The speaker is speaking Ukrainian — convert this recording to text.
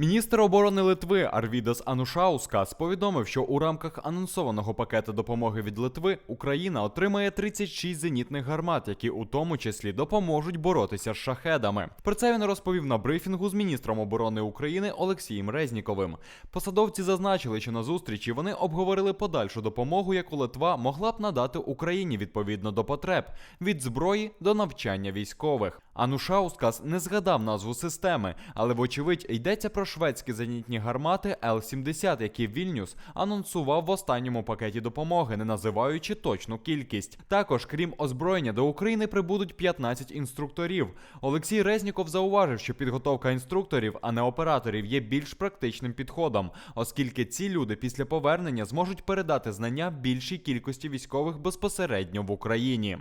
Міністр оборони Литви Арвідас Анушаускас повідомив, що у рамках анонсованого пакету допомоги від Литви Україна отримає 36 зенітних гармат, які у тому числі допоможуть боротися з шахедами. Про це він розповів на брифінгу з міністром оборони України Олексієм Резніковим. Посадовці зазначили, що на зустрічі вони обговорили подальшу допомогу, яку Литва могла б надати Україні відповідно до потреб від зброї до навчання військових. Анушаускас не згадав назву системи, але вочевидь йдеться про шведські зенітні гармати Л-70, які Вільнюс анонсував в останньому пакеті допомоги, не називаючи точну кількість. Також, крім озброєння, до України прибудуть 15 інструкторів. Олексій Резніков зауважив, що підготовка інструкторів, а не операторів, є більш практичним підходом, оскільки ці люди після повернення зможуть передати знання більшій кількості військових безпосередньо в Україні.